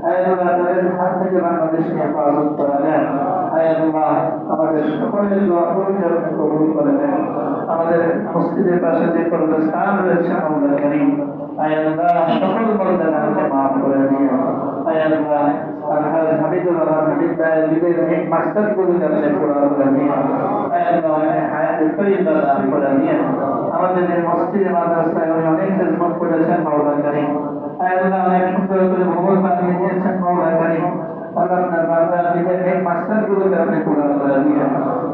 আল্লাহ তাদের হাত থেকে বাংলাদেশকে হেফাজত করে দেন আল্লাহ আমাদের সকলের দোয়া আপনি কবুল করে দেন আমাদের মসজিদের পাশে যে কবরস্থান রয়েছে মাওলা করিম আল্লাহ সকল বলদানকে মাফ করে দিন আল্লাহ আলহাজ হামিদুর রহমান হামিদ ভাই বিদের নেক মাকসাদগুলো আপনি পুরা করে দিন আল্লাহ হায়াতের তৈবা দান করে দিন আমাদের এই মসজিদে মাদ্রাসায় উনি অনেক খেদমত করেছেন মাওলা করিম আল্লাহ অনেক সুন্দর করে ভবন বানিয়ে দিয়েছেন মাওলা করিম আল্লাহ আপনার বান্দা নিজের এই মাস্টারগুলোকে আপনি পুরা করে দিয়ে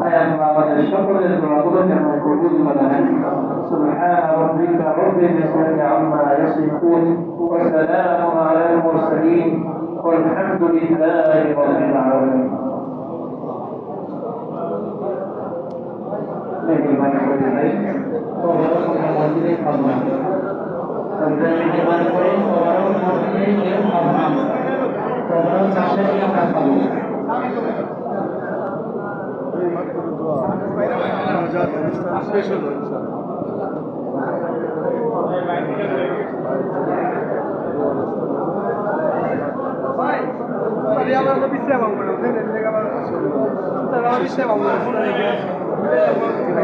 আয় আল্লাহ আমাদের সকলের দোয়াগুলোকে আপনি কবুল করে নেন سبحان ربك رب العزة عما يصفون وسلام على المرسلين والحمد لله رب العالمين মেহরবানি করে দেন তোমার মন্দিরে খাব আপনারা মেহরবানি করে